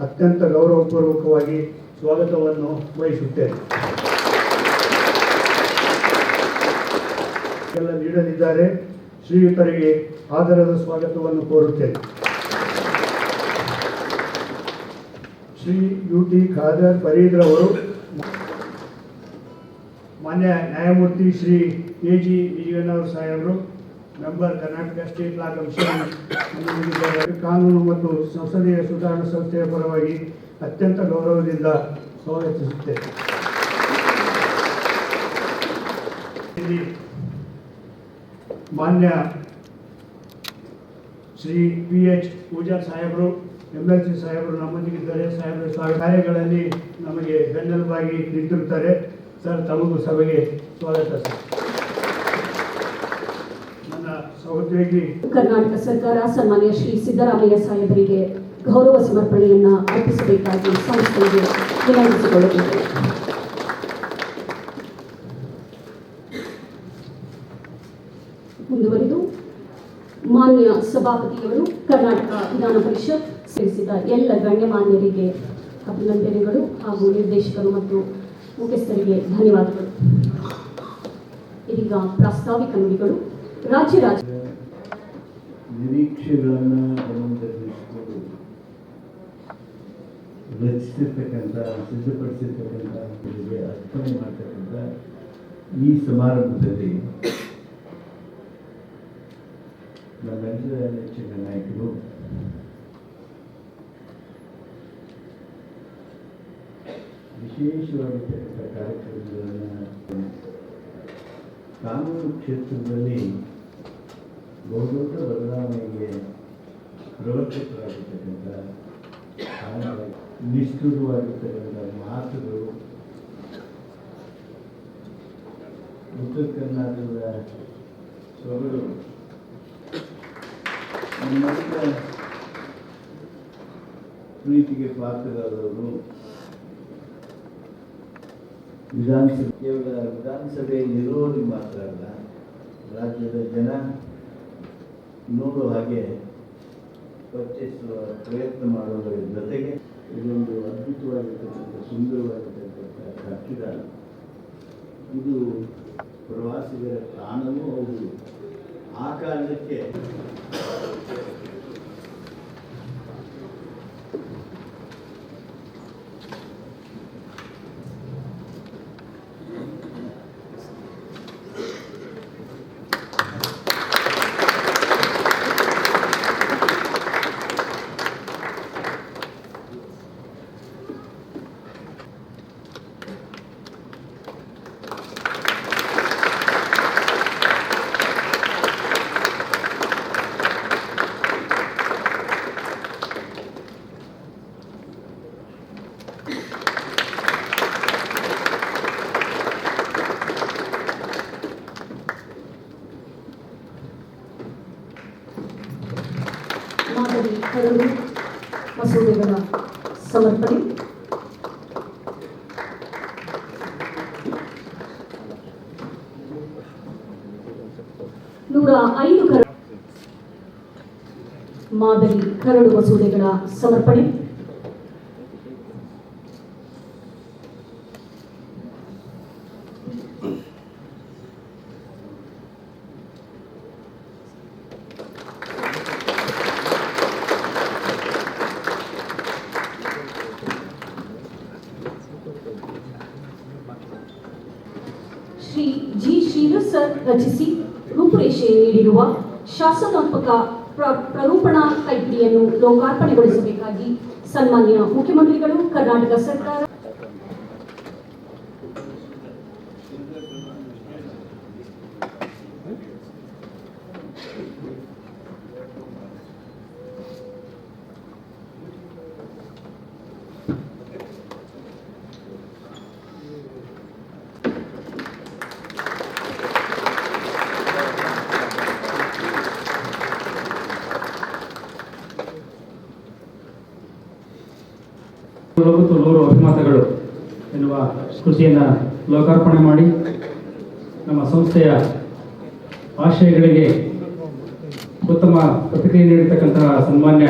ಅತ್ಯಂತ ಗೌರವಪೂರ್ವಕವಾಗಿ ಸ್ವಾಗತವನ್ನು ವಹಿಸುತ್ತೇನೆ. ಎಲ್ಲ ನೀಡಲಿದ್ದಾರೆ. ಶ್ರೀಯುತರಿಗೆ ಆದರದ ಸ್ವಾಗತವನ್ನು ಕೋರುತ್ತೇನೆ ಶ್ರೀ ಯು ಟಿ ಖಾದರ್ ಫರೀದ್ರವರು ಮಾನ್ಯ ನ್ಯಾಯಮೂರ್ತಿ ಶ್ರೀ ಎ ಜಿ ವಿಜಯನವರ್ ಸಾಹೇಬರು, member Karnataka state law commission. ಕಾನೂನು ಮತ್ತು ಸಂಸದೀಯ ಸುಧಾರಣಾ ಸಂಸ್ಥೆಯ ಪರವಾಗಿ ಅತ್ಯಂತ ಗೌರವದಿಂದ ಸ್ವಾಗತಿಸುತ್ತೇನೆ ಮಾನ್ಯ ಶ್ರೀ ಪಿ ಎಚ್ ಪೂಜಾ ಸಾಹೇಬರು ಎಂ ಎಲ್ ಸಿ ಸಾಹೇಬರು ನಮ್ಮೊಂದಿಗಿದ್ದಾರೆ. ಸಾಹೇಬರ ಕಾರ್ಯಗಳಲ್ಲಿ ನಮಗೆ ಬೆನ್ನೆಲುಬಾಗಿ ನಿಂತಿರುತ್ತಾರೆ. ಸರ್, ತಮಗೂ ಸಭೆಗೆ ಸ್ವಾಗತ ಸರ್. ನನ್ನ ಸಹೋದ್ಯೋಗಿ ಕರ್ನಾಟಕ ಸರ್ಕಾರ, ಸನ್ಮಾನ್ಯ ಶ್ರೀ ಸಿದ್ದರಾಮಯ್ಯ ಸಾಹೇಬರಿಗೆ ಗೌರವ ಸಮರ್ಪಣೆಯನ್ನ ಅರ್ಪಿಸಬೇಕಾಗಿ ಸಂಸ್ಥೆಗೆ ವಿನಂತಿಸಿಕೊಳ್ಳುತ್ತೇವೆ ಮುಂದುವರಿದು ಮಾನ್ಯ ಸಭಾಪತಿಯವರು ಕರ್ನಾಟಕ ವಿಧಾನ ಪರಿಷತ್ ಸೇರಿಸಿದ ಎಲ್ಲ ಗಣ್ಯಮಾನ್ಯರಿಗೆ ಅಭಿನಂದನೆಗಳು ಹಾಗೂ ನಿರ್ದೇಶಕರು ಮತ್ತು ಮುಖ್ಯಸ್ಥರಿಗೆ ಧನ್ಯವಾದಗಳು. ಇದೀಗ ಪ್ರಾಸ್ತಾವಿಕ ನುಡಿಗಳು. ರಾಜ್ಯ ರಾಜ ನಿರೀಕ್ಷೆಗಳನ್ನು ರಚಿಸಿರ್ತಕ್ಕಂಥ ಸಿದ್ಧಪಡಿಸಿರ್ತಕ್ಕಂಥ ಅರ್ಪಣೆ ಮಾಡ್ತಕ್ಕಂಥ ಈ ಸಮಾರಂಭದಲ್ಲಿ ನಮ್ಮೆಲ್ಲರ ನೆಚ್ಚಿನ ನಾಯಕರು ವಿಶೇಷವಾಗಿರ್ತಕ್ಕಂಥ ಕಾರ್ಯಕ್ರಮಗಳನ್ನು ಕಾನೂನು ಕ್ಷೇತ್ರದಲ್ಲಿ ಬಹುದೊಡ್ಡ ಬದಲಾವಣೆಗೆ ಪ್ರವರ್ತಕರಾಗಿರ್ತಕ್ಕಂಥ ನಿಷ್ಠುರವಾಗಿರ್ತಕ್ಕಂಥ ಮಾತುಗಳು ಉತ್ತರ ಕರ್ನಾಟಕದ ಸೊಗಡು ಪ್ರೀತಿಗೆ ಪಾತ್ರರಾದವರು ವಿಧಾನಸಭೆ, ಕೇವಲ ವಿಧಾನಸಭೆಯಲ್ಲಿರುವವರಿಗೆ ಮಾತ್ರ ಅಲ್ಲ, ರಾಜ್ಯದ ಜನ ನೋಡುವ ಹಾಗೆ ಪರಿಚಯಿಸುವ ಪ್ರಯತ್ನ ಮಾಡುವುದರ ಜೊತೆಗೆ ಇದೊಂದು ಅದ್ಭುತವಾಗಿರ್ತಕ್ಕಂಥ, ಸುಂದರವಾಗಿರ್ತಕ್ಕಂಥ ಕಟ್ಟಿದ ಇದು ಪ್ರವಾಸಿಗರ ತಾಣವೂ ಹೌದು. ಆ ಕಾರಣಕ್ಕೆ ಕರಡು ಮಸೂದೆಗಳ ಸಮರ್ಪಣೆ. ನೂರ ಐದು ಕರ ಮಾದರಿ ಕರಡು ಮಸೂದೆಗಳ ಸಮರ್ಪಣೆ ಶ್ರೀ ಜಿ ಶ್ರೀಧರ್ ಸರ್ ರಚಿಸಿ ರೂಪುರೇಷೆ ನೀಡಿರುವ ಶಾಸನಾತ್ಮಕ ಪ್ರ- ಪ್ರರೂಪಣಾ ಕೈಪಿಡಿಯನ್ನು ಲೋಕಾರ್ಪಣೆಗೊಳಿಸಬೇಕಾಗಿ ಸನ್ಮಾನ್ಯ ಮುಖ್ಯಮಂತ್ರಿಗಳು ಕರ್ನಾಟಕ ಸರ್ಕಾರ ನೂರು ಅಭಿಮತಗಳು ಎನ್ನುವ ಕೃಷಿಯನ್ನು ಲೋಕಾರ್ಪಣೆ ಮಾಡಿ ನಮ್ಮ ಸಂಸ್ಥೆಯ ಆಶಯಗಳಿಗೆ ಉತ್ತಮ ಪ್ರತಿಕ್ರಿಯೆ ನೀಡಿರ್ತಕ್ಕಂತಹ ಸನ್ಮಾನ್ಯ